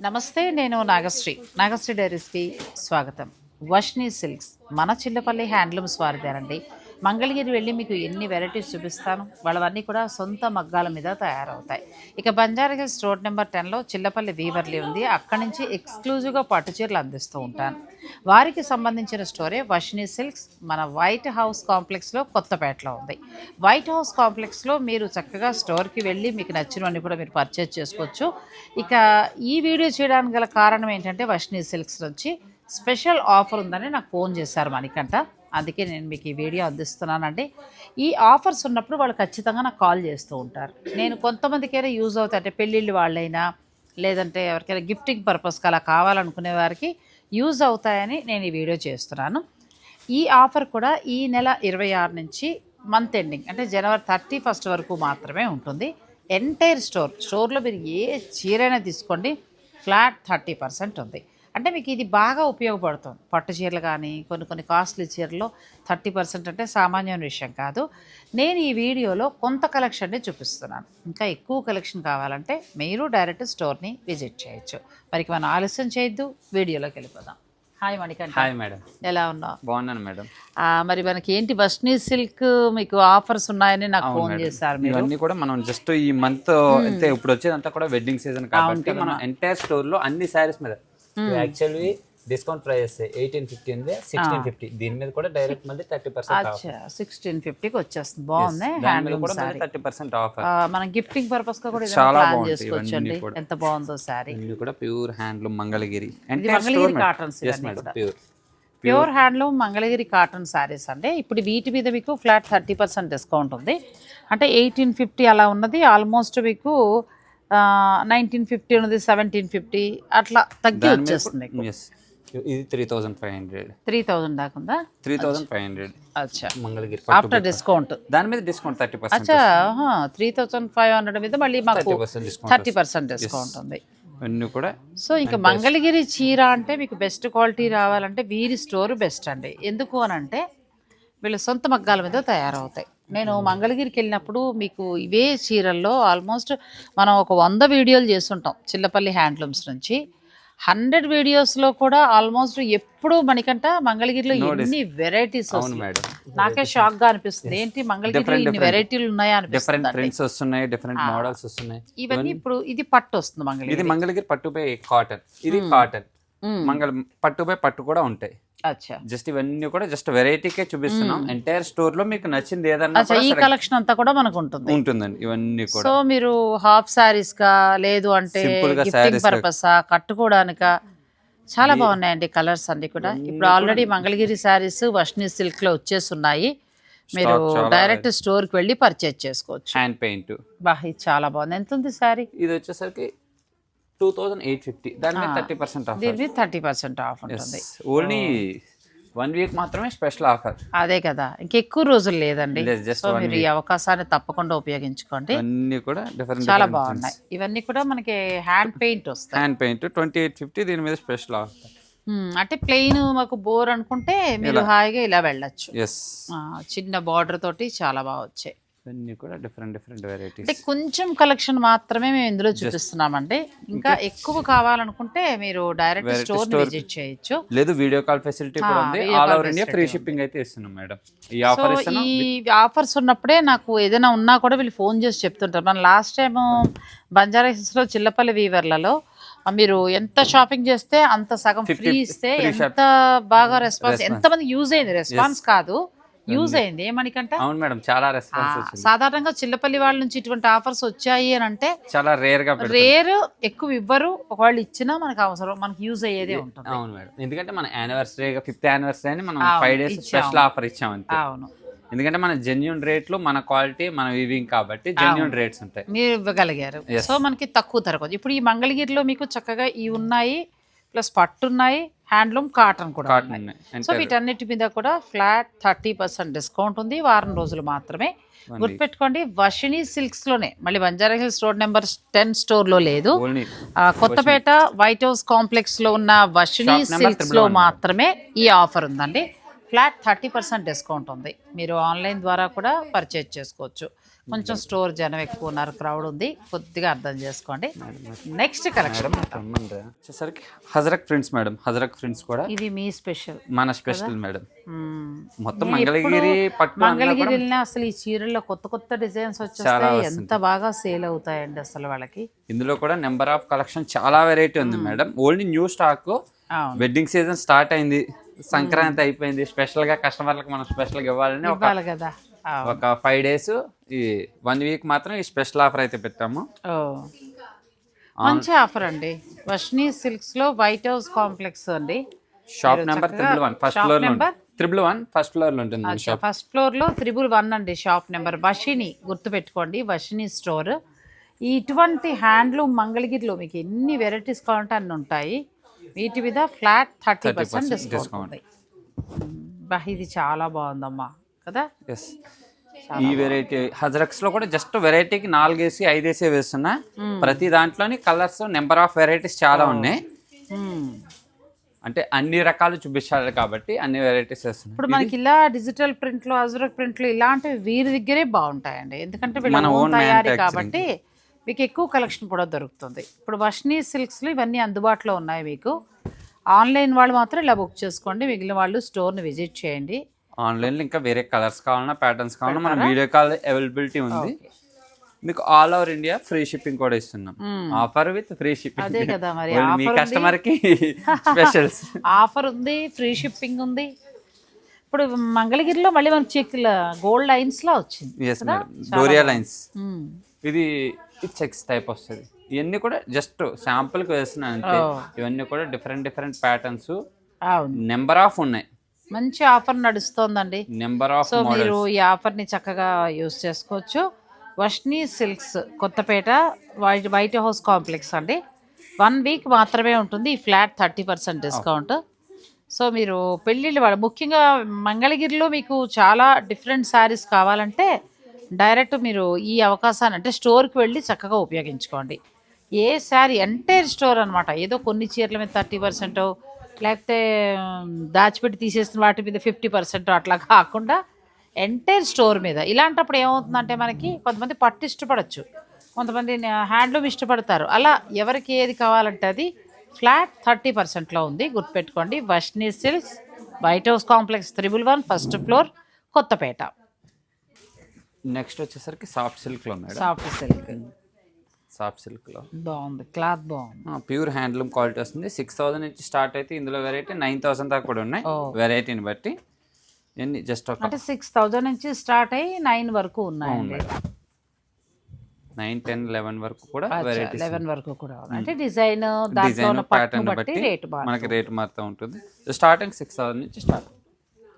నమస్తే నేను నాగశ్రీ. నాగశ్రీ డైరీస్కి స్వాగతం. వష్నీ సిల్క్స్ మన చిల్లపల్లి హ్యాండ్లూమ్స్ వారిదేనండి. మంగళగిరి వెళ్ళి మీకు ఎన్ని వెరైటీస్ చూపిస్తాను? వాళ్ళవన్నీ కూడా సొంత మగ్గాల మీద తయారవుతాయి. ఇక బంజారా హిల్స్ రోడ్ నెంబర్ టెన్లో చిల్లపల్లి వీవర్లీ ఉంది. అక్కడి నుంచి ఎక్స్క్లూజివ్గా పట్టు చీరలు అందిస్తూ ఉంటాను. వారికి సంబంధించిన స్టోరే వర్షిని సిల్క్స్ మన వైట్ హౌస్ కాంప్లెక్స్లో కొత్తపేటలో ఉంది. వైట్ హౌస్ కాంప్లెక్స్లో మీరు చక్కగా స్టోర్కి వెళ్ళి మీకు నచ్చినవన్నీ కూడా మీరు పర్చేజ్ చేసుకోవచ్చు. ఇక ఈ వీడియో చేయడానికి గల కారణం ఏంటంటే వర్షిని సిల్క్స్ నుంచి స్పెషల్ ఆఫర్ ఉందని నాకు ఫోన్ చేశారు మణికంట అందుకే నేను మీకు ఈ వీడియో అందిస్తున్నానండి. ఈ ఆఫర్స్ ఉన్నప్పుడు వాళ్ళు ఖచ్చితంగా నాకు కాల్ చేస్తూ ఉంటారు. నేను కొంతమందికైనా యూజ్ అవుతాయి అంటే పెళ్ళిళ్ళు వాళ్ళైనా లేదంటే ఎవరికైనా గిఫ్టింగ్ పర్పస్కి అలా కావాలనుకునే వారికి యూజ్ అవుతాయని నేను ఈ వీడియో చేస్తున్నాను. ఈ ఆఫర్ కూడా ఈ నెల ఇరవై ఆరు నుంచి మంత్ ఎండింగ్ అంటే జనవరి థర్టీ ఫస్ట్ వరకు మాత్రమే ఉంటుంది. ఎంటైర్ స్టోర్ స్టోర్లో మీరు ఏ చీరైనా తీసుకోండి ఫ్లాట్ థర్టీ పర్సెంట్ ఉంది. అంటే మీకు ఇది బాగా ఉపయోగపడుతుంది. పట్టు చీరలు కానీ కొన్ని కొన్ని కాస్ట్లీ చీరల్లో థర్టీ పర్సెంట్ అంటే సామాన్యమైన విషయం కాదు. నేను ఈ వీడియోలో కొంత కలెక్షన్ని చూపిస్తున్నాను. ఇంకా ఎక్కువ కలెక్షన్ కావాలంటే మీరు డైరెక్ట్ స్టోర్ని విజిట్ చేయొచ్చు. మరి మనం ఆలస్యం చేయొద్దు వీడియోలోకి వెళ్ళిపోదాం. హాయ్ మణికంఠ. Hi madam. ఎలా ఉన్నావు? బాగున్నాను మేడం. మరి మనకి ఏంటి బస్నీ సిల్క్ మీకు ఆఫర్స్ ఉన్నాయని నాకు ఫోన్ చేశారు మీరు? ఇవన్నీ కూడా మనం జస్ట్ ఈ మంత్ అయితే ఇప్పుడు వచ్చేదంతా కూడా వెడ్డింగ్ సీజన్ కాబట్టి మనం ఎంటైర్ స్టోర్లో అన్ని శారీస్ మీద actually discount price eighteen fifty ఉంది సిక్స్టీన్ ఫిఫ్టీ దీని మీద కూడా డైరెక్ట్ మళ్ళీ థర్టీ పర్సెంట్ సిక్స్టీన్ ఫిఫ్టీకి వచ్చేస్తుంది. బాగుంది సారీ థర్టీ పర్సెంట్ ఆఫర్ మనం గిఫ్టింగ్ పర్పస్గా కూడా చాలా ప్లాన్ బాగుంటాయి చేసుకోవచ్చు అండి ఇవన్నీ కూడా. ఎంత బాగుందో సారీ ఇవి కూడా pure handloom Mangalagiri Mangalagiri cottons. Pure pure handloom Mangalagiri cotton saris అంటే ఇప్పుడు వీటి మీద మీకు ఫ్లాట్ థర్టీ పర్సెంట్ డిస్కౌంట్ ఉంది. అంటే ఎయిటీన్ ఫిఫ్టీ అలా ఉన్నది. ఆల్మోస్ట్ మీకు నైన్టీన్ ఫిఫ్టీ ఉన్నది సెవెంటీన్ ఫిఫ్టీ అట్లా తగ్గి వచ్చేస్తుంది ఇది three thousand five hundred three thousand దాకా ఉందా? త్రీ థౌసండ్ ఫైవ్ హండ్రెడ్ అచ్చా. మంగళగిరి ఆఫ్టర్ డిస్కౌంట్ దాని మీద డిస్కౌంట్ థర్టీ పర్సెంట్ అచ్చా త్రీ థౌజండ్ ఫైవ్ హండ్రెడ్ మీద మళ్ళీ మాకు థర్టీ పర్సెంట్ డిస్కౌంట్ ఉంది. ఇవన్నీ కూడా సో ఇంకా మంగళగిరి చీర అంటే మీకు బెస్ట్ క్వాలిటీ రావాలంటే వీరి స్టోర్ బెస్ట్ అండి. ఎందుకు అని అంటే వీళ్ళ సొంత మగ్గాల మీద తయారవుతాయి. నేను మంగళగిరికి వెళ్ళినప్పుడు మీకు ఇవే చీరల్లో ఆల్మోస్ట్ మనం ఒక వంద వీడియోలు చేస్తుంటాం చిల్లపల్లి హ్యాండ్లూమ్స్ నుంచి. హండ్రెడ్ వీడియోస్లో కూడా ఆల్మోస్ట్ ఎప్పుడు మనకంట మంగళగిరిలో ఎన్ని వెరైటీస్ నాకే షాక్గా అనిపిస్తుంది. ఏంటి మంగళగిరిలో ఇన్ని వెరైటీలు ఉన్నాయా డిఫరెంట్ అనిపిస్తుంది డిఫరెంట్ మోడల్స్ వస్తున్నాయి. ఇవన్నీ ఇప్పుడు ఇది పట్టు వస్తుంది మంగళగిరి ఇది మంగళగిరి పట్టుపై కాటన్ ఇది కాటన్ మంగళ పట్టుపై పట్టు కూడా ఉంటాయి. జస్ట్ ఇవన్నీ కూడా జస్ట్ వెరైటీకే చూపిస్తున్నాం. ఎంటైర్ స్టోర్లో మీకు నచ్చింది ఏదన్నా ఈ కలెక్షన్ అంతా కూడా మనకు ఉంటుంది. ఉంటుందండి ఇవన్నీ కూడా. సో మీరు హాఫ్ సారీస్ కా లేదు అంటే గా గా. పర్పస్ కట్టుకోవడానిక? చాలా బాగున్నాయండి కలర్స్ అన్ని కూడా. ఇప్పుడు ఆల్రెడీ మంగళగిరి శారీస్ వర్షిని సిల్క్లో వచ్చేస్తున్నాయి మీరు డైరెక్ట్ స్టోర్కి వెళ్ళి పర్చేజ్ చేసుకోవచ్చు. హ్యాండ్ పెయింట్ బా ఇది చాలా బాగుంది. ఎంత ఉంది శారీ ఇది వచ్చేసరికి టూ థౌజండ్ ఎయిట్ ఫిఫ్టీ. దాని మీద థర్టీ పర్సెంట్ ఆఫర్. దీని థర్టీ పర్సెంట్ ఆఫ్ ఉంటుంది. ఓన్లీ వన్ వీక్ మాత్రమే స్పెషల్ ఆఫర్. అదే కదా. ఇంకెక్కువ రోజులు లేదండి. సో మీరు ఈ అవకాశాన్ని తప్పకుండా ఉపయోగించుకోండి. అన్నీ కూడా డిఫరెంట్ చాలా బాగున్నాయి. ఇవన్నీ కూడా మనకి హ్యాండ్ పెయింట్ వస్తాయి. Hand paint twenty eight fifty దీని మీద స్పెషల్ ఆఫర్. అంటే ప్లెయిన్ మాకు బోర్ అనుకుంటే మీరు హాయిగా ఇలా వెళ్ళొచ్చు. చిన్న బార్డర్ తోటి చాలా బాగా వచ్చాయి. ఇవన్నీ కూడా డిఫరెంట్ డిఫరెంట్ వెరైటీస్ అంటే కొంచెం కలెక్షన్ మాత్రమే మేము ఇందులో చూపిస్తున్నామండి. ఇంకా ఎక్కువ కావాలనుకుంటే మీరు డైరెక్ట్ స్టోర్ విజిట్ చేయొచ్చు. లేదు వీడియో కాల్ ఫెసిలిటీ కూడా ఉంది. All over India free shipping అయితే ఇస్తున్నాం మేడం. ఈ ఆఫర్ ఈ ఆఫర్స్ ఉన్నప్పుడే నాకు ఏదైనా ఉన్నా కూడా వీళ్ళు ఫోన్ చేసి చెప్తుంటారు. మన లాస్ట్ టైం బంజారా హిల్స్లో చిల్లపల్లి వీవర్లలో మీరు ఎంత షాపింగ్ చేస్తే అంత సగం ఫ్రీ ఇస్తే ఎంత బాగా రెస్పాన్స్ ఎంతమంది యూజ్ అయింది? రెస్పాన్స్ కాదు. యూజ్ అయింది. ఏమనికంటే? అవును మేడం చాలా రెస్పాన్స్ సాధారణంగా చిల్లపల్లి వాళ్ళ నుంచి ఇటువంటి ఆఫర్స్ వచ్చాయి అని అంటే చాలా రేర్గా రేర్ ఎక్కువ ఇవ్వరు. ఒకవేళ ఇచ్చినా మనకు అవసరం మనకి యూజ్ అయ్యేదే ఉంటుంది. అవును మేడం. ఎందుకంటే మన యానివర్సరీ ఫిఫ్త్ యానివర్సరీ అని మనం ఫైవ్ డేస్ స్పెషల్ ఆఫర్ ఇచ్చాం అంతే. అవును. ఎందుకంటే మన జెన్యున్ రేట్లు మన క్వాలిటీ మన వివింగ్ కాబట్టి జెన్యున్ రేట్స్ ఉంటాయి. మీరు ఇవ్వగలిగారు. సో మనకి తక్కువ ధరకు. ఇప్పుడు ఈ మంగళగిరిలో మీకు చక్కగా ఈ ఉన్నాయి ప్లస్ పట్టు ఉన్నాయి హ్యాండ్లూమ్ కాటన్ కూడా సో వీటన్నిటి మీద కూడా ఫ్లాట్ థర్టీ పర్సెంట్ డిస్కౌంట్ ఉంది. వారం రోజులు మాత్రమే. గుర్తుపెట్టుకోండి వషిని సిల్క్స్లోనే మళ్ళీ Banjara hills road number ten స్టోర్లో లేదు కొత్తపేట వైట్ హౌస్ కాంప్లెక్స్లో ఉన్న number సిల్క్స్లో మాత్రమే ఈ ఆఫర్ ఉందండి. ఫ్లాట్ థర్టీ పర్సెంట్ డిస్కౌంట్ ఉంది. మీరు ఆన్లైన్ ద్వారా కూడా పర్చేజ్ చేసుకోవచ్చు. కొంచెం స్టోర్ జనం ఎక్కువ ఉన్నారు క్రౌడ్ ఉంది. కొద్దిగా అర్థం చేసుకోండి. నెక్స్ట్ కలెక్షన్ వచ్చేసరికి Ajrakh prints madam Ajrakh prints కూడా. ఇది మీ స్పెషల్. మన స్పెషల్ మేడం. మొత్తం మంగళగిరి మంగళగిరి వెళ్ళినా అసలు ఈ చీరల్లో కొత్త కొత్త డిజైన్స్ చాలా వచ్చేస్తే ఎంత బాగా సేల్ అవుతాయండి అసలు వాళ్ళకి. ఇందులో కూడా నెంబర్ ఆఫ్ కలెక్షన్ చాలా వెరైటీ ఉంది madam. Only new stock. Wedding season start అయింది. సంక్రాంతి అయిపోయింది. స్పెషల్గా కస్టమర్లకు మనం స్పెషల్గా ఇవ్వాలని ఒక ఇవ్వాలి కదా. ఒక ఫైవ్ డేస్ ఈ వన్ వీక్ మాత్రం ఈ స్పెషల్ ఆఫర్ అయితే పెట్టాము. మంచి ఆఫర్ అండి. వర్షిని సిల్క్స్లో వైట్ హౌస్ కాంప్లెక్స్ అండి. Shop number triple one first floor? Triple one first ఫ్లోర్లో ఉంటుంది ఫస్ట్ ఫ్లోర్లో త్రిబుల్ వన్ అండి షాప్ నెంబర్ వషిని గుర్తుపెట్టుకోండి వషిని స్టోర్ ఇటువంటి హ్యాండ్లూమ్ మంగళగిరిలో మీకు ఎన్ని వెరైటీస్ కావాలంటే అన్ని ఉంటాయి. వీటి మీద ఫ్లాట్ థర్టీ పర్సెంట్ డిస్కౌంట్ ఇది చాలా బాగుందమ్మా. కదా? ఎస్ ఈ వెరైటీ హజరక్స్లో కూడా జస్ట్ వెరైటీకి నాలుగేసి ఐదేసి వేస్తున్నా. ప్రతి దాంట్లోని కలర్స్ నెంబర్ ఆఫ్ వెరైటీస్ చాలా ఉన్నాయి. మ్మ్. అంటే అన్ని రకాలు చూపించాలి కాబట్టి అన్ని వెరైటీస్ వేస్తున్నాయి ఇప్పుడు మనకి ఇలా డిజిటల్ ప్రింట్లు అజరక్ ప్రింట్లు ఇలాంటివి వీరి దగ్గరే బాగుంటాయండి. ఎందుకంటే మన own తయారీ. కాబట్టి మీకు ఎక్కువ కలెక్షన్ కూడా దొరుకుతుంది. ఇప్పుడు వర్షిని సిల్క్స్లో ఇవన్నీ అందుబాటులో ఉన్నాయి మీకు. ఆన్లైన్ వాళ్ళు మాత్రం ఇలా బుక్ చేసుకోండి. మిగిలిన వాళ్ళు స్టోర్ని విజిట్ చేయండి. ఆన్లైన్లో ఇంకా వేరే కలర్స్ కావాలన్నా ప్యాటర్న్స్ కావాలన్నా మన వీడియో కాల్ అవైలబిలిటీ ఉంది. మీకు all over India free shipping కూడా ఇస్తున్నాం. ఆఫర్ విత్ ఫ్రీ షిప్పింగ్ అదే కదా మరి మీ. కస్టమర్కి స్పెషల్స్ ఆఫర్ ఉంది ఫ్రీ షిప్పింగ్ ఉంది. ఇప్పుడు మంగళగిరిలో మళ్ళీ మనకి చెక్ గోల్డ్ లైన్స్లో వచ్చింది yes madam Doria lines hmm. ఇది చెక్స్ టైప్ వస్తుంది. ఇవన్నీ కూడా జస్ట్ శాంపుల్కి వేస్తున్నాను అంతే. ఇవన్నీ కూడా different different patterns number of ఉన్నాయి. మంచి ఆఫర్ నడుస్తోందండి. నెంబర్ ఆఫ్ సో మీరు ఈ ఆఫర్ని చక్కగా యూస్ చేసుకోవచ్చు. Varshini silks Kothapeta white white house complex అండి. వన్ వీక్ మాత్రమే ఉంటుంది. ఈ flat thirty percent discount. So మీరు పెళ్ళిళ్ళు వాడు ముఖ్యంగా మంగళగిరిలో మీకు చాలా డిఫరెంట్ శారీస్ కావాలంటే డైరెక్ట్ మీరు ఈ అవకాశాన్ని అంటే స్టోర్కి వెళ్ళి చక్కగా ఉపయోగించుకోండి. ఏ శారీ ఎంటైర్ స్టోర్ అనమాట ఏదో కొన్ని చీరల మీద థర్టీ పర్సెంట్ లేకపోతే దాచిపెట్టి తీసేసిన వాటి మీద ఫిఫ్టీ పర్సెంట్ అట్లా కాకుండా ఎంటైర్ స్టోర్ మీద. ఇలాంటప్పుడు ఏమవుతుందంటే మనకి కొంతమంది పట్టు ఇష్టపడచ్చు. కొంతమంది హ్యాండ్లూమ్ ఇష్టపడతారు. అలా ఎవరికి ఏది కావాలంటే అది ఫ్లాట్ థర్టీ పర్సెంట్లో ఉంది. గుర్తుపెట్టుకోండి. Varshini silks white house complex triple one first floor Kothapeta. Next వచ్చేసరికి సాఫ్ట్ సిల్క్లో మేడం. Soft silk. సాఫ్ట్ సిల్క్లో బాగుంది క్లాత్ బాగుంది ప్యూర్ హ్యాండ్లూమ్ క్వాలిటీ వస్తుంది. సిక్స్ థౌసండ్ నుంచి స్టార్ట్ అయితే ఇందులో వెరైటీ నైన్ థౌసండ్ దాకా కూడా ఉన్నాయి. వెరైటీని బట్టి. జస్ట్ ఒక అంటే సిక్స్ థౌజండ్ నుంచి స్టార్ట్ అయ్యి నైన్ వరకు ఉన్నాయండి. నైన్ టెన్ లెవెన్ వరకు కూడా వెరైటీస్ లెవెన్ వరకు కూడా ఉన్నాయి. అంటే డిజైన్ డిజైన్ ప్యాటర్న్ బట్టి రేటు మనకి రేట్ మారుతూ ఉంటుంది. స్టార్టింగ్ సిక్స్ థౌసండ్ నుంచి స్టార్ట్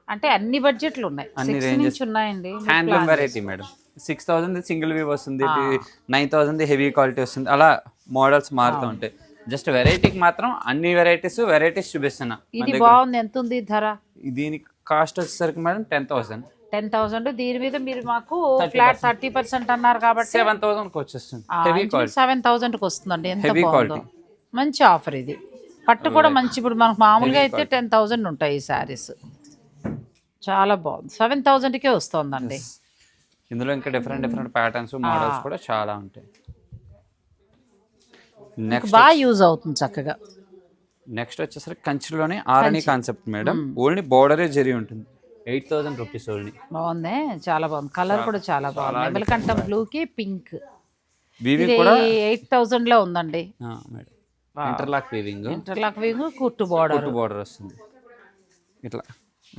అంటే అన్ని బడ్జెట్లు ఉన్నాయి. అన్ని. నుంచి ఉన్నాయండి. Handloom variety madam six thousand single weave వస్తుంది నైన్ థౌసండ్ హెవీ క్వాలిటీ వస్తుంది. అలా మోడల్స్ మారుతూ ఉంటాయి. జస్ట్ వెరైటీకి మాత్రం అన్ని వెరైటీస్ వెరైటీస్ చూపిస్తున్నా ఇది. బాగుంది. ఎంత ఉంది ధర? దీనికి కాస్ట్ వచ్చేసరికి madam ten thousand. Ten thousand. దీని మీద మీరు మాకు ఫ్లాట్ థర్టీ పర్సెంట్ అన్నారు కాబట్టి సెవెన్ థౌసండ్కి వచ్చేస్తుంది. హెవీ క్వాలిటీ సెవెన్ థౌసండ్కి వస్తుందండి. ఎంత బాగుందో. మంచి ఆఫర్ ఇది. పట్టు కూడా మంచి ఇప్పుడు మనకు మామూలుగా అయితే టెన్ థౌసండ్ ఉంటాయి ఈ శారీస్ చాలా బాగుంది. సెవెన్ థౌసండ్కే వస్తుందండి. ఇందులో ఇంకా డిఫరెంట్ డిఫరెంట్ ప్యాటర్న్స్ మోడల్స్ కూడా చాలా ఉంటాయి. నెక్స్ట్ బాగా యూజ్ అవుతుంది చక్కగా. నెక్స్ట్ వచ్చేసరికి కంచిలోనే ఆరణి కాన్సెప్ట్ మేడం ఓన్లీ బోర్డరే జరి ఉంటుంది. ఎయిట్ థౌసండ్ రూపీస్ ఓన్లీ బాగుంది చాలా బాగుంది. కలర్ కూడా చాలా బాగుంది. ఎమలకంఠం బ్లూకి పింక్ కూడా ఎయిట్ థౌసండ్లో ఉందండి. Madam interlock weaving interlock wing కుట్టు బోర్డర్ బోర్డర్ వస్తుంది. ఇట్లా.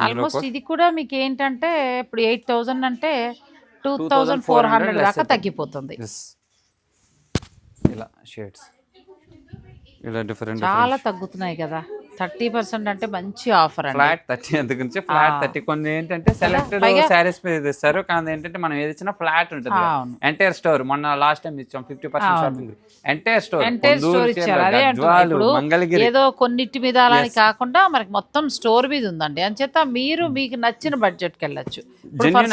ఆల్మోస్ట్ ఇది కూడా మీకు ఏంటంటే ఇప్పుడు ఎయిట్ థౌసండ్ అంటే టూ థౌసండ్ ఫోర్ హండ్రెడ్ దాకా తగ్గిపోతుంది. ఇలా షేడ్స్ ఇలా డిఫరెంట్ చాలా తగ్గుతున్నాయి కదా. థర్టీ పర్సెంట్ అంటే మంచి ఆఫర్ ఫ్లాట్ థర్టీ అందుగురించి ఫ్లాట్ థర్టీ కొన్ని ఏంటంటే సెలెక్టెడ్ శారీస్ మీద ఇస్తారు. కానీ ఏంటంటే మనం ఏది ఇచ్చినా ఫ్లాట్ ఉంటుంది. ఎంటైర్ స్టోర్ మొన్న లాస్ట్ టైం ఇచ్చాం fifty percent shopping entire store entire store ఇచ్చారు. అదే మంగళగిరి. ఏదో కొన్నిటి మీద అలా అని కాకుండా మనకి మొత్తం స్టోర్ మీద ఉందండి. అంచేత మీరు మీకు నచ్చిన బడ్జెట్కి వెళ్ళొచ్చు.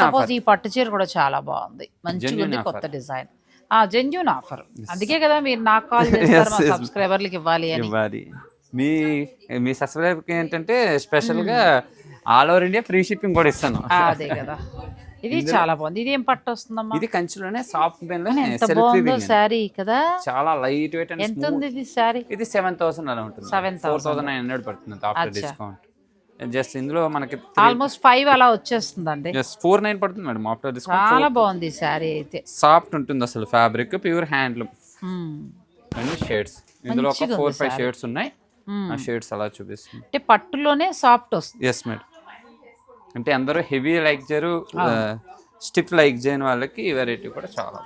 సపోజ్ ఈ పట్టు చీర కూడా చాలా బాగుంది. మంచిగా ఉంది కొత్త డిజైన్. ఆ జెన్యున్ ఆఫర్ అందుకే కదా మీరు నాకు కాల్ చేస్తారు మా సబ్స్క్రైబర్లకి ఇవ్వాలి అని. మీ మీ సబ్స్క్రైబర్కి ఏంటంటే స్పెషల్గా all over India free shipping కూడా ఇస్తాను. అదే కదా. ఇది చాలా బాగుంది. ఇది ఏం పట్టు వస్తుందమ్మా? ఇది కంచిలోనే సాఫ్ట్ బెన్లో ఎంత బాగుందో శారీ కదా. చాలా లైట్ వెయిట్ అండ్ ఎంత ఉంది ఇది శారీ? ఇది సెవెన్ థౌసండ్ అలా ఉంటుంది. 7,000. ఫోర్ థౌసండ్ నైన్ హండ్రెడ్ పడుతుంది ఆఫ్టర్ డిస్కౌంట్ జస్ట్ ఇందులో మనకి ఆల్మోస్ట్ ఫైవ్ అలా వచ్చేస్తుందండి. జస్ట్ ఫోర్ నైన్ పడుతుంది మేడం ఆఫ్టర్ డిస్కౌంట్ చాలా బాగుంది శారీ అయితే. సాఫ్ట్ ఉంటుంది అసలు ఫ్యాబ్రిక్ ప్యూర్ హ్యాండ్లూమ్. అన్ని షేడ్స్ ఇందులో ఒక ఫోర్ ఫైవ్. షేడ్స్ ఉన్నాయి. ఆ షేడ్స్ అలా చూపిస్తుంది. అంటే పట్టులోనే సాఫ్ట్ వస్తుంది. ఎస్ మేడం అంటే అందరూ హెవీ లైక్ చేయరు స్టిఫ్ లైక్ చేయని వాళ్ళకి ఈ వెరైటీ కూడా చాలా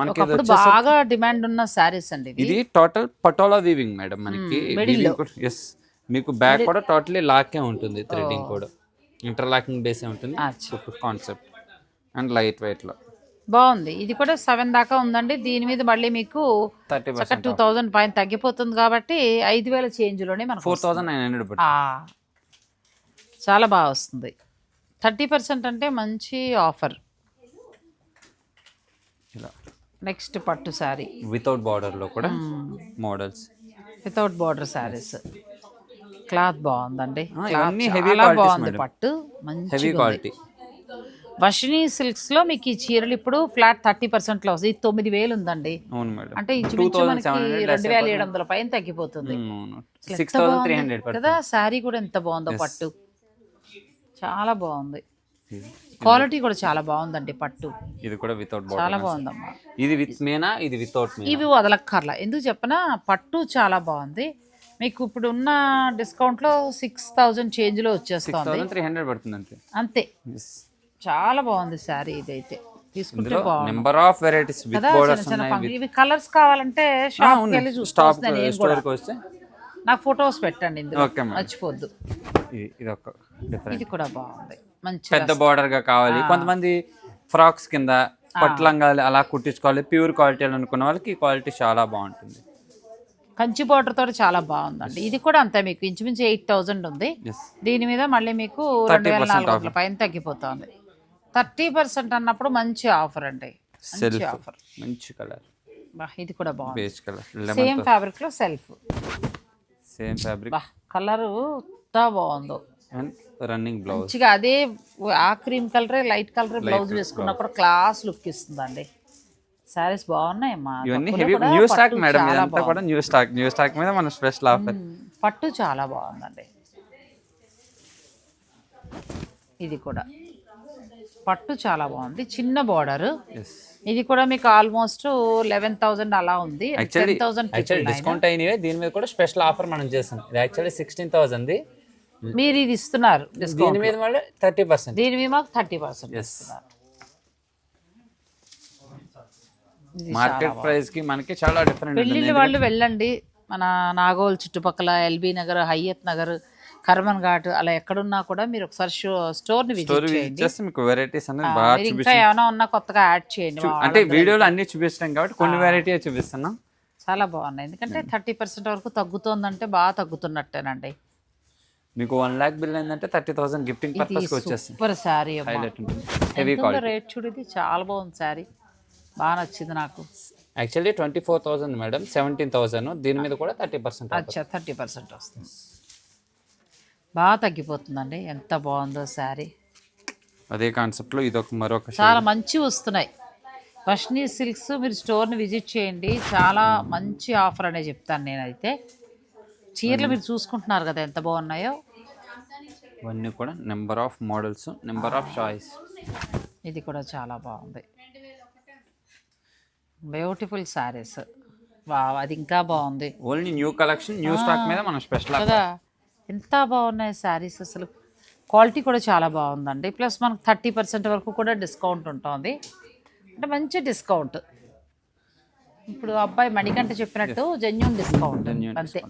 మనకి బాగా డిమాండ్ ఉన్న శారీస్ అండి ఇది టోటల్ పటోలా వీవింగ్ మేడం మనకి ఎస్ మీకు బ్యాక్ కూడా టోటలీ లాకే ఉంటుంది థ్రెడింగ్ కూడా. ఇంటర్ లాకింగ్ బేసే ఉంటుంది. కాన్సెప్ట్ అండ్ లైట్ వెయిట్లో. బాగుంది. ఇది కూడా సెవెన్ దాకా ఉందండి. దీని మీద మళ్ళీ మీకు టూ థౌజండ్ పైన తగ్గిపోతుంది కాబట్టి ఐదు వేల చేంజ్లోనే మనకు ఫోర్ థౌసండ్ నైన్ హండ్రెడ్ చాలా బాగా వస్తుంది. థర్టీ పర్సెంట్ అంటే మంచి ఆఫర్. నెక్స్ట్ పట్టు శారీ. వితౌట్ బార్డర్లో కూడా models without border saris cloth బాగుందండి. qualities బాగుంది. పట్టు. హెవీ మంచి క్వాలిటీ వషిని సిల్క్స్లో మీకు ఈ చీరలు ఇప్పుడు ఫ్లాట్ థర్టీ పర్సెంట్లో ఇది తొమ్మిది వేలు ఉందండి. అవును మేడం. అంటే ఇంచుమించు మనకి రెండు వేల ఏడు వందల పైన తగ్గిపోతుంది. కదా శారీ కూడా ఎంత బాగుందో పట్టు. చాలా బాగుంది. క్వాలిటీ కూడా చాలా బాగుందండి పట్టు. ఇది కూడా వితౌట్ చాలా బాగుందమ్మా. ఇది విత్ మేనా ఇది వితౌట్ ఇవి వదలక్కర్లా. ఎందుకు చెప్పనా పట్టు చాలా బాగుంది. మీకు ఇప్పుడు ఉన్న డిస్కౌంట్లో సిక్స్ థౌజండ్ చేంజ్లో వచ్చేస్తుంది. త్రీ హండ్రెడ్ పడుతుంది అంతే. అంతే. చాలా బాగుంది శారీ ఇదైతే. తీసుకుంటే number of varieties with borders ఉన్నాయి ఇవి కలర్స్ కావాలంటే షాప్ వెళ్ళి నేను కూడా స్టోర్కి వస్తే. నాకు ఫొటోస్ పెట్టండి ఇందులో. మర్చిపోద్దు. ఇది ఇది ఒక డిఫరెంట్ ఇది కూడా బాగుంది. మంచి పెద్ద బార్డర్గా కావాలి. కొంతమంది ఫ్రాక్స్ కింద పట్టు లంగాలు అలా కుట్టించుకోవాలి. ప్యూర్ క్వాలిటీ అనుకున్న వాళ్ళకి ఈ క్వాలిటీ చాలా బాగుంటుంది. కంచి బార్డర్ తోటి చాలా బాగుందండి. ఇది కూడా అంతే మీకు. ఇంచుమించు ఎయిట్ థౌజండ్ ఉంది. దీని మీద మళ్ళీ మీకు రెండు వేల నాలుగు వందల పైన తగ్గిపోతుంది. థర్టీ పర్సెంట్ అన్నప్పుడు మంచి ఆఫర్ అండి. మంచి ఆఫర్. మంచి కలర్. బా ఇది కూడా బాగుంది. Base colour. సేమ్ ఫ్యాబ్రిక్లో సెల్ఫ్ సేమ్ ఫ్యాబ్రిక్ బా కలర్ ఎంత బాగుందో. అండ్ రన్నింగ్ బ్లౌజ్ మంచిగా అదే ఆ క్రీమ్ కలరే లైట్ కలర్ బ్లౌజ్ వేసుకున్నా కూడా క్లాస్ లుక్ ఇస్తుందండి. శారీస్ బాగున్నాయమ్మా ఇవన్నీ తక్కువలో హెవీ కూడా న్యూ స్టాక్ పట్టు మేడం చాలా ఇదంతా కూడా న్యూ స్టాక్ న్యూ స్టాక్ మీద మన స్పెషల్ ఆఫర్. పట్టు చాలా బాగుందండి. ఇది కూడా. పట్టు చాలా బాగుంది. చిన్న బార్డర్. ఇది కూడా మీకు ఆల్మోస్ట్ లెవెన్ థౌసండ్ అలా ఉంది. డిస్కౌంట్ అయినవి. దీని మీద కూడా స్పెషల్ ఆఫర్ మనం చేసాం ఇది యాక్చువల్లీ సిక్స్టీన్ థౌసండ్ మీరు ఇది ఇస్తున్నారు దీని మీద మళ్ళీ థర్టీ పర్సెంట్ దీని మీద మాకు థర్టీ పర్సెంట్ ఇస్తున్నారు. మార్కెట్ ప్రైస్కి మనకి చాలా డిఫరెంట్ పెళ్ళిళ్ళు వాళ్ళు వెళ్ళండి. మన నాగోల్ చుట్టుపక్కల ఎల్బీ నగర్ హయ్యత్ నగర్ కర్మన్ ఘాట్ అలా ఎక్కడున్నా కూడా మీరు ఒకసారి షో స్టోర్ని విజిట్ స్టోరీ చేయండి. మీకు వెరైటీస్ అనేది బాగా ఇంకా ఏమైనా ఉన్నా కొత్తగా యాడ్ చేయండి అంటే వీడియోలో అన్ని చూపిస్తాం కాబట్టి కొన్ని వెరైటీ చూపిస్తున్నాం. చాలా బాగున్నాయి. ఎందుకంటే థర్టీ పర్సెంట్ వరకు తగ్గుతోందంటే బాగా తగ్గుతున్నట్టేనండి. మీకు వన్ లాక్ బిల్ ఏంటంటే థర్టీ థౌసండ్ గిఫ్టింగ్ పర్పస్ వచ్చేస్తుంది. సూపర్ ఉంటుంది. హెవీ క్వాలిటీ రేట్ చూడు ఇది. చాలా బాగుంది శారీ. బాగా నచ్చింది నాకు. Actually twenty four thousand madam seventeen thousand దీని మీద కూడా థర్టీ పర్సెంట్ అచ్చా థర్టీ పర్సెంట్ వస్తుంది. బాగా తగ్గిపోతుందండి. ఎంత బాగుందో శారీ. అదే కాన్సెప్ట్లో ఇది ఒక మరొక చాలా మంచి వస్తున్నాయి. వర్షిని సిల్క్స్ మీరు స్టోర్ని విజిట్ చేయండి. చాలా మంచి ఆఫర్ అనే చెప్తాను నేనైతే. చీరలు మీరు చూసుకుంటున్నారు కదా ఎంత బాగున్నాయో. ఇవన్నీ కూడా number of models number of choice. ఇది కూడా చాలా బాగుంది. బ్యూటిఫుల్ శారీస్. వా అది ఇంకా బాగుంది. Only new collection new stock మీద మనం స్పెషల్ కదా. ఎంత బాగున్నాయి శారీస్ అసలు. క్వాలిటీ కూడా చాలా బాగుందండి. ప్లస్ మనకు థర్టీ పర్సెంట్ వరకు కూడా డిస్కౌంట్ ఉంటుంది. అంటే మంచి డిస్కౌంట్. ఇప్పుడు అబ్బాయి మణికంఠ చెప్పినట్టు జెన్యున్ డిస్కౌంట్. అంతే.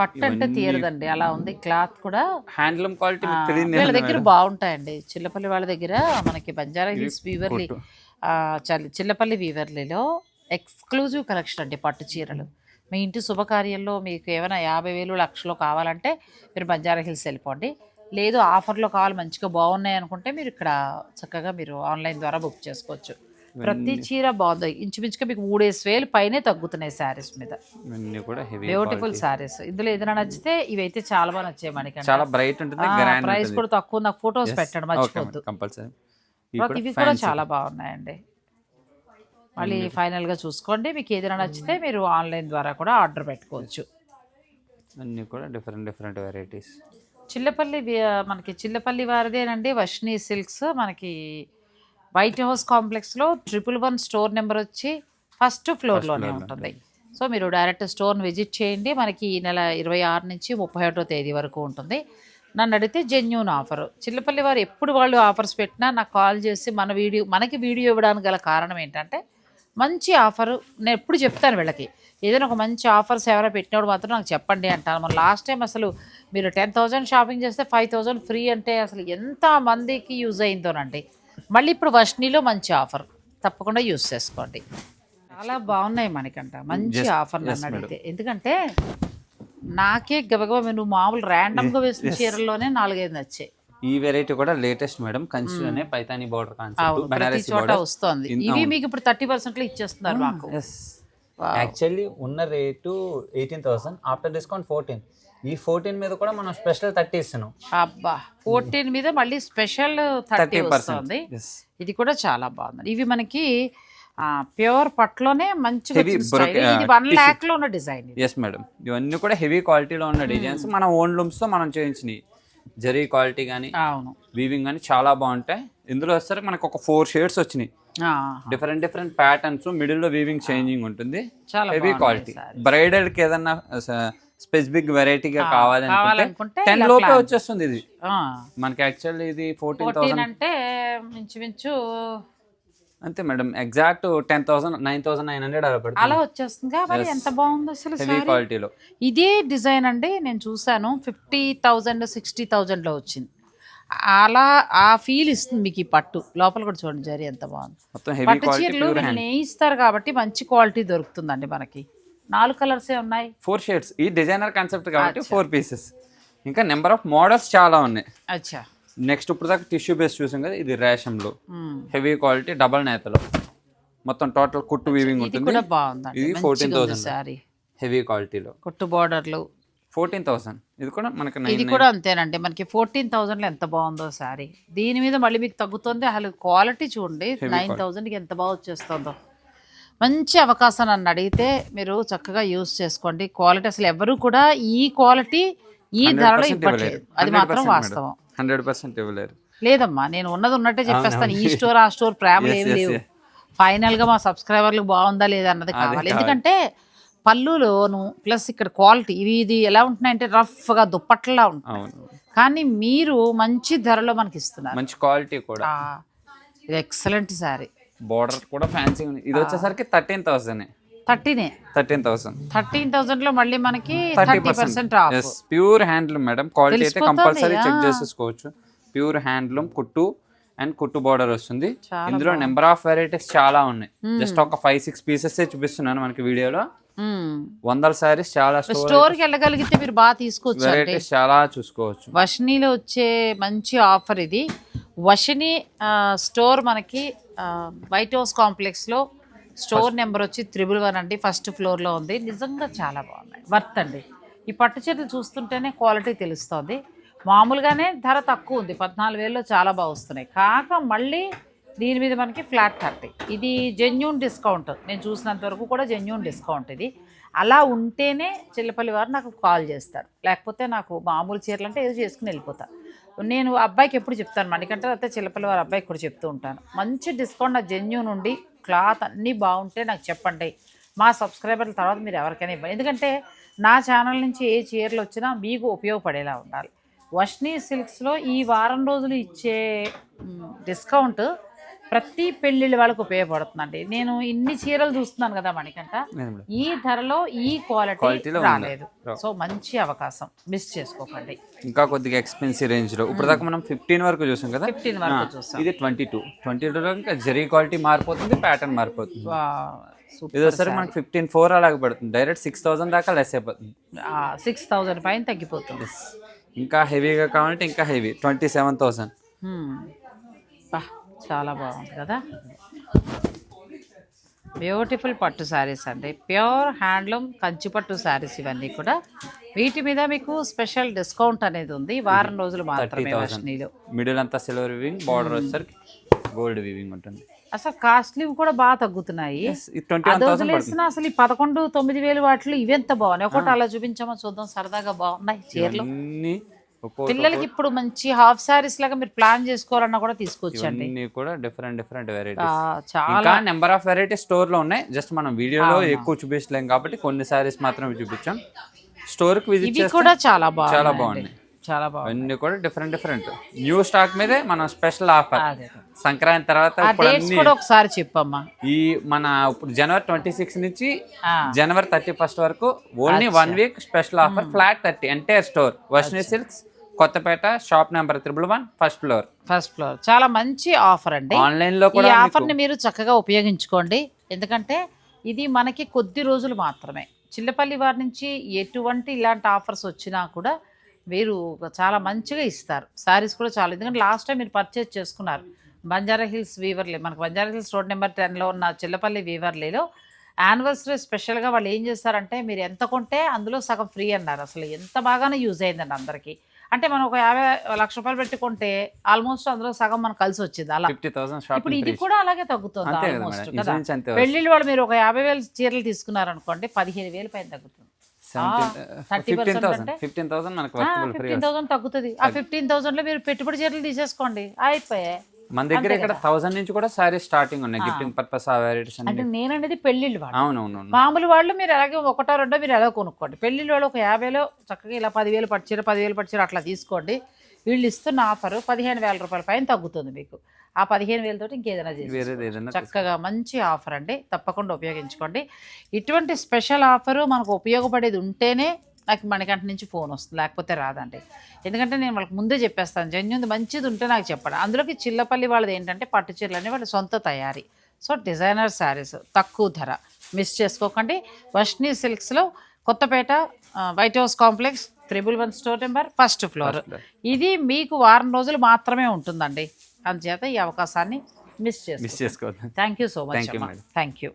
పట్టు అంటే తీరదండి. అలా ఉంది. క్లాత్ కూడా హ్యాండ్లూమ్ క్వాలిటీ వీళ్ళ దగ్గర బాగుంటాయండి. చిల్లపల్లి వాళ్ళ దగ్గర మనకి బంజారా హిల్స్ వీవర్లీ చిల్లపల్లి వీవర్లీలో ఎక్స్క్లూజివ్ కలెక్షన్ అండి పట్టు చీరలు. మీ ఇంటి శుభకార్యంలో మీకు ఏమైనా యాభై వేలు లక్షలు కావాలంటే మీరు బంజారా హిల్స్ వెళ్ళిపోండి. లేదు ఆఫర్లో కావాలి మంచిగా బాగున్నాయి అనుకుంటే మీరు ఇక్కడ చక్కగా మీరు ఆన్లైన్ ద్వారా బుక్ చేసుకోవచ్చు. ప్రతి చీర బాగుంది. ఇంచుమించుగా మీకు మూడేసి వేలు పైనే తగ్గుతున్నాయి శారీస్ మీద. బ్యూటిఫుల్ శారీస్. ఇందులో ఏదైనా నచ్చితే ఇవైతే చాలా బాగా నచ్చాయి మనకి చాలా బ్రైట్ ఉంటుంది ప్రైస్ కూడా తక్కువ నాకు ఫొటోస్ పెట్టండి మర్చిపోద్దు ఇవి కూడా చాలా బాగున్నాయండి. మళ్ళీ ఫైనల్గా చూసుకోండి. మీకు ఏదైనా నచ్చితే మీరు ఆన్లైన్ ద్వారా కూడా ఆర్డర్ పెట్టుకోవచ్చు. అన్నీ కూడా డిఫరెంట్ డిఫరెంట్ వెరైటీస్. చిల్లపల్లి మనకి చిల్లపల్లి వారిదేనండి వర్షిని సిల్క్స్ మనకి వైట్ హౌస్ కాంప్లెక్స్లో ట్రిపుల్ వన్ స్టోర్ నెంబర్ వచ్చి ఫస్ట్ ఫ్లోర్లోనే ఉంటుంది. సో మీరు డైరెక్ట్ స్టోర్ని విజిట్ చేయండి. మనకి ఈ నెల ఇరవై ఆరు నుంచి ముప్పై ఒకటో తేదీ వరకు ఉంటుంది. నన్ను అడిగితే జెన్యూన్ ఆఫర్ చిల్లపల్లి వారు ఎప్పుడు వాళ్ళు ఆఫర్స్ పెట్టినా నాకు కాల్ చేసి మన వీడియో మనకి వీడియో ఇవ్వడానికి గల కారణం ఏంటంటే మంచి ఆఫర్ నేను ఎప్పుడు చెప్తాను వీళ్ళకి. ఏదైనా ఒక మంచి ఆఫర్స్ ఎవరైనా పెట్టినప్పుడు మాత్రం నాకు చెప్పండి అంటాను. మన లాస్ట్ టైం అసలు మీరు టెన్ థౌజండ్ షాపింగ్ చేస్తే ఫైవ్ థౌజండ్ ఫ్రీ అంటే అసలు ఎంత మందికి యూజ్ అయిందోనండి. మళ్ళీ ఇప్పుడు వర్షనీలో మంచి ఆఫర్. తప్పకుండా యూజ్ చేసుకోండి. చాలా బాగున్నాయి మనకంట. మంచి ఆఫర్ నన్ను అడిగితే. ఎందుకంటే నాకే గబగబా నువ్వు మామూలు ర్యాండమ్గా వేసిన చీరల్లోనే నాలుగైదు నచ్చాయి. ఈ వెరైటీ కూడా లేటెస్ట్ మేడం కంచిలోనే పైతాని బార్డర్ కాన్సెప్ట్ బనారసి చోట వస్తుంది. ఇవి మీకు ఇప్పుడు థర్టీ పర్సెంట్లో ఇచ్చేస్తున్నారు మాకు. యాక్చువల్లీ ఉన్న rate eighteen thousand after discount fourteen. ఈ ఫోర్టీన్ మీద కూడా మనం స్పెషల్ థర్టీ ఇస్తున్నాం. అబ్బా ఫోర్టీన్ మీద మళ్ళీ స్పెషల్ థర్టీ వస్తుంది. ఇది కూడా చాలా బాగుంది. ఇవి మనకి ప్యూర్ పట్లోనే ఇది వన్ ల్యాక్లో ఉన్న డిజైన్ ఎస్ మేడం ఇవన్నీ కూడా హెవీ క్వాలిటీలో ఉన్న డిజైన్స్ మన ఓన్ లూమ్స్తో మనం చేయించినవి. జరీ క్వాలిటీ కానీ అవును. వీవింగ్ కానీ చాలా బాగుంటాయి. ఇందులో వస్తారు మనకు ఒక ఫోర్ షేడ్స్ వచ్చినాయి. డిఫరెంట్ డిఫరెంట్ ప్యాటర్న్స్ మిడిల్లో వీవింగ్ చేంజింగ్ ఉంటుంది. చాలా హెవీ క్వాలిటీ. బ్రైడల్కి ఏదన్నా స్పెసిఫిక్ వెరైటీగా కావాలనుకుంటే టెన్ లోపే. వచ్చేస్తుంది ఇది. మనకి యాక్చువల్లీ ఇది ఫోర్టీన్ థౌసండ్ అంటే ఇంచుమించు అంతే madam exact ten thousand nine thousand nine hundred అలా పడుతుంది. అలా వచ్చేస్తుంది. మరి ఎంత బాగుంది అసలు హెవీ. క్వాలిటీలో ఇదే డిజైన్ అండి నేను చూసాను ఫిఫ్టీ థౌజండ్ సిక్స్టీ థౌజండ్లో వచ్చింది. అలా ఆ ఫీల్ ఇస్తుంది మీకు ఈ పట్టు. లోపల కూడా చూడండి జరి ఎంత బాగుంది. పట్టు చీరలు నేయిస్తారు కాబట్టి మంచి క్వాలిటీ దొరుకుతుందండి మనకి. నాలుగు కలర్సే ఉన్నాయి? ఫోర్ షేడ్స్ ఈ డిజైనర్ కాన్సెప్ట్ కాబట్టి ఫోర్ పీసెస్ ఇంకా నెంబర్ ఆఫ్ మోడల్స్ చాలా ఉన్నాయి. అచ్చా. నెక్స్ట్ ఇప్పుడు దాకా టిష్యూ బేస్ చూసాం కదా ఇది రేషంలో. హెవీ క్వాలిటీ డబల్ నేతలో. మొత్తం టోటల్ కుట్టు వీవింగ్ ఉంటుంది. ఇది ఫోర్టీన్ థౌసండ్ సారీ హెవీ క్వాలిటీలో కొట్టు బార్డర్లు ఫోర్టీన్ థౌసండ్ ఇది కూడా మనకి ఇది కూడా అంతేనండి. మనకి ఫోర్టీన్ థౌజండ్లో ఎంత బాగుందో సారీ దీని మీద మళ్ళీ మీకు తగ్గుతుంది. అసలు క్వాలిటీ చూడండి. నైన్ థౌజండ్కి ఎంత బాగా వచ్చేస్తుందో. మంచి అవకాశం నన్ను అడిగితే మీరు చక్కగా యూస్ చేసుకోండి. క్వాలిటీ అసలు ఎవరు కూడా ఈ క్వాలిటీ ఈ ధరలో ఇవ్వట్లేదు. అది మాత్రం వాస్తవం. హండ్రెడ్ పర్సెంట్ ఇవ్వలేరు. లేదమ్మా నేను ఉన్నది ఉన్నట్టే చెప్పేస్తాను. ఈ స్టోర్ ఆ స్టోర్ ప్రేమలు ఏమి లేవు. ఫైనల్గా మా సబ్స్క్రైబర్లకు బాగుందా లేదా అన్నది కావాలి. ఎందుకంటే పళ్ళులోను ప్లస్ ఇక్కడ క్వాలిటీ ఇవి ఇది ఎలా ఉంటున్నాయంటే రఫ్గా దుప్పట్లా ఉంటుంది కానీ మీరు మంచి ధరలో మనకి ఇస్తున్నారు. మంచి క్వాలిటీ కూడా. ఇది ఎక్సలెంట్ సారీ బార్డర్ కూడా ఫ్యాన్సీ ఉంది. ఇది వచ్చేసరికి thirteen thousand థర్టీనే. Thirteen thousand. Thirteen థౌసండ్లో మళ్ళీ మనకి thirty percent. Yes pure handloom madam quality అయితే కంపల్సరీ చెక్. చేసేసుకోవచ్చు. ప్యూర్ హ్యాండ్లూమ్ కుట్టు అండ్ కుట్టు బార్డర్ వస్తుంది. ఇందులో నెంబర్ ఆఫ్ వెరైటీస్ చాలా ఉన్నాయి. జస్ట్ ఒక ఫైవ్ సిక్స్ పీసెస్ చూపిస్తున్నాను మనకి వీడియోలో. వందల సారీస్ చాలా స్టోర్కి వెళ్ళగలిగితే మీరు బాగా తీసుకోవచ్చు వెరైటీస్ చాలా చూసుకోవచ్చు. వషినీలో వచ్చే మంచి ఆఫర్ ఇది. వషిని ఆ, స్టోర్ మనకి వైట్ హౌస్ కాంప్లెక్స్లో స్టోర్ నెంబర్ వచ్చి త్రిబుల్ వన్ అండి ఫస్ట్ ఫ్లోర్లో ఉంది. నిజంగా చాలా బాగున్నాయి. వర్త్ అండి. ఈ పట్టు చీరలు చూస్తుంటేనే క్వాలిటీ తెలుస్తుంది. మామూలుగానే ధర తక్కువ ఉంది. పద్నాలుగు వేలలో చాలా బాగా వస్తున్నాయి. కాక మళ్ళీ దీని మీద మనకి ఫ్లాట్ థర్టీ. ఇది జెన్యూన్ డిస్కౌంట్ నేను చూసినంత వరకు కూడా జెన్యూన్ డిస్కౌంట్ ఇది. అలా ఉంటేనే చిల్లపల్లి వారు నాకు కాల్ చేస్తారు. లేకపోతే నాకు మామూలు చీరలు అంటే ఏదో చేసుకుని వెళ్ళిపోతా. నేను అబ్బాయికి ఎప్పుడు చెప్తాను. మణికంటే అయితే చిల్లపల్లి వారి అబ్బాయికి కూడా చెప్తూ ఉంటాను. మంచి డిస్కౌంట్ నా జెన్యూన్ ఉండి క్లాత్ అన్నీ బాగుంటే నాకు చెప్పండి. మా సబ్స్క్రైబర్ల తర్వాత మీరు ఎవరికైనా ఇవ్వండి. ఎందుకంటే నా ఛానల్ నుంచి ఏ చీరలు వచ్చినా మీకు ఉపయోగపడేలా ఉండాలి. వష్నీ సిల్క్స్లో ఈ వారం రోజులు ఇచ్చే డిస్కౌంట్ ప్రతి పెళ్ళిళ్ళ వాళ్ళకి ఉపయోగపడుతుందండి. నేను ఇన్ని చీరలు చూస్తున్నాను కదా మణికంట ఈ ధరలో ఈ క్వాలిటీ. రాలేదు. సో మంచి అవకాశం. మిస్ చేసుకోకండి. ఇంకా కొద్దిగా ఎక్స్పెన్సివ్ రేంజ్లో ఇప్పుడు దాకా మనం ఫిఫ్టీన్ వరకు చూసాం కదా? ఫిఫ్టీన్ వరకు చూసాం. ఇది ట్వంటీ టూ. ట్వంటీ టూలో ఇంకా జరీ క్వాలిటీ మారిపోతుంది ప్యాటర్న్ మారిపోతుంది. ఇది వచ్చేసరికి మనకి ఫిఫ్టీన్ ఫోర్ అలాగే పడుతుంది. డైరెక్ట్ సిక్స్ థౌసండ్ దాకా లెస్ అయిపోతుంది. సిక్స్ థౌజండ్ పైన తగ్గిపోతుంది. ఇంకా హెవీగా కావాలంటే ఇంకా హెవీ. Twenty seven thousand. చాలా బాగుంది కదా? బ్యూటిఫుల్ పట్టు శారీస్ అండి. ప్యూర్ హ్యాండ్లూమ్ కంచి పట్టు శారీస్ ఇవన్నీ కూడా. వీటి మీద మీకు స్పెషల్ డిస్కౌంట్ అనేది ఉంది. వారం రోజులు మాత్రమే వర్షనీలో మిడిల్ అంతా సిల్వర్ వివింగ్ బార్డర్ వచ్చేసరికి గోల్డ్ వివింగ్ ఉంటుంది. అసలు కాస్ట్లీ కూడా బాగా తగ్గుతున్నాయి. వదిలేసిన అసలు ఈ పదకొండు తొమ్మిది వేలు వాటిలో ఇవెంత బాగున్నాయి? ఒకటి అలా చూపించామో? చూద్దాం సరదాగా బాగున్నాయి చీరలు. పిల్లలకి ఇప్పుడు మంచి హాఫ్ శారీస్ లాగా మీరు ప్లాన్ చేసుకోవాలన్నా కూడా తీసుకొచ్చండి. ఇవన్నీ కూడా డిఫరెంట్ డిఫరెంట్ వెరైటీస్ చాలా నెంబర్ ఆఫ్ వెరైటీ స్టోర్లో ఉన్నాయి. జస్ట్ మనం వీడియోలో ఎక్కువ చూపించలేం కాబట్టి కొన్ని సారీస్ మాత్రమే చూపించాం. స్టోర్కి విజిట్ చేస్తే కూడా చాలా బాగున్నాయి చాలా బాగున్నాయి. చాలా బాగుంది అన్ని కూడా డిఫరెంట్ డిఫరెంట్ న్యూ స్టాక్ మీదే మనం స్పెషల్ ఆఫర్. సంక్రాంతి తర్వాత అన్ని ఒకసారి చెప్పమ్మా. ఈ మన ఇప్పుడు జనవరి ట్వంటీ సిక్స్ నుంచి జనవరి థర్టీ ఫస్ట్ వరకు only one week special offer flat thirty entire store Varshini silks Kothapeta shop number triple one first floor. First floor. చాలా మంచి ఆఫర్ అండి. ఆన్లైన్లో ఈ కూడా ఆఫర్ని మీరు చక్కగా ఉపయోగించుకోండి. ఎందుకంటే ఇది మనకి కొద్ది రోజులు మాత్రమే. చిల్లపల్లి వారి నుంచి ఎటువంటి ఇలాంటి ఆఫర్స్ వచ్చినా కూడా మీరు చాలా మంచిగా ఇస్తారు. శారీస్ కూడా చాలా. ఎందుకంటే లాస్ట్ టైం మీరు పర్చేజ్ చేసుకున్నారు. బంజారా హిల్స్ వీవర్లే మనకు బంజారా హిల్స్ రోడ్ నెంబర్ టెన్లో ఉన్న చిల్లపల్లి వీవర్లీలో యానివర్సరీ స్పెషల్గా వాళ్ళు ఏం చేస్తారంటే మీరు ఎంత కొంటే అందులో సగం ఫ్రీ అన్నారు. అసలు ఎంత బాగానే యూజ్ అయిందండి అందరికీ. అంటే మనం ఒక యాభై లక్ష రూపాయలు పెట్టుకుంటే ఆల్మోస్ట్ అందులో సగం మనకు కలిసి వచ్చింది అలా. ఫిఫ్టీ థౌసండ్ ఇప్పుడు ఇది కూడా అలాగే తగ్గుతుంది ఆల్మోస్ట్ కదా పెళ్ళిళ్ళు వాళ్ళు మీరు ఒక యాభై వేలు చీరలు తీసుకున్నారనుకోండి పదిహేను వేలు పైన తగ్గుతుంది. ఫిఫ్టీన్ ఫిఫ్టీన్ థౌసండ్ తగ్గుతుంది. ఆ ఫిఫ్టీన్ థౌసండ్లో మీరు పెట్టుబడి చీరలు తీసేసుకోండి. అయిపోయాయి. మన దగ్గర ఇక్కడ థౌసండ్ నుంచి కూడా సారీస్ స్టార్టింగ్ ఉన్నాయి. గిఫ్టింగ్ పర్పస్ ఆ వెరైటీస్ అంటే నేననేది పెళ్ళిళ్ళు వాళ్ళు. అవునవును మామూలు వాళ్ళు మీరు అలాగే ఒకటో రెండో మీరు ఎలా కొనుక్కోండి. పెళ్ళిళ్ళు వాళ్ళు ఒక యాభైలో చక్కగా ఇలా పదివేలు పట్టుచీర పదివేలు పట్టుచీర అట్లా తీసుకోండి. వీళ్ళు ఇస్తున్న ఆఫర్ పదిహేను వేల రూపాయల పైన తగ్గుతుంది మీకు. ఆ పదిహేను వేలతోటి ఇంకేదైనా చేసి చక్కగా మంచి ఆఫర్ అండి. తప్పకుండా ఉపయోగించుకోండి. ఇటువంటి స్పెషల్ ఆఫరు మనకు ఉపయోగపడేది ఉంటేనే నాకు మణికంట నుంచి ఫోన్ వస్తుంది లేకపోతే రాదండి. ఎందుకంటే నేను వాళ్ళకి ముందే చెప్పేస్తాను జెన్యున్ మంచిది ఉంటే నాకు చెప్పండి. అందులోకి చిల్లపల్లి వాళ్ళది ఏంటంటే పట్టు చీరలు అనేవి వాళ్ళ సొంత తయారీ. సో డిజైనర్ శారీస్ తక్కువ ధర. మిస్ చేసుకోకండి. Varshini సిల్క్స్లో Kothapeta white house complex triple one store number first floor ఇది మీకు వారం రోజులు మాత్రమే ఉంటుందండి. అందుచేత ఈ అవకాశాన్ని మిస్ చేసుకోండి మిస్ చేసుకోవద్దు. Thank you so much. Thank you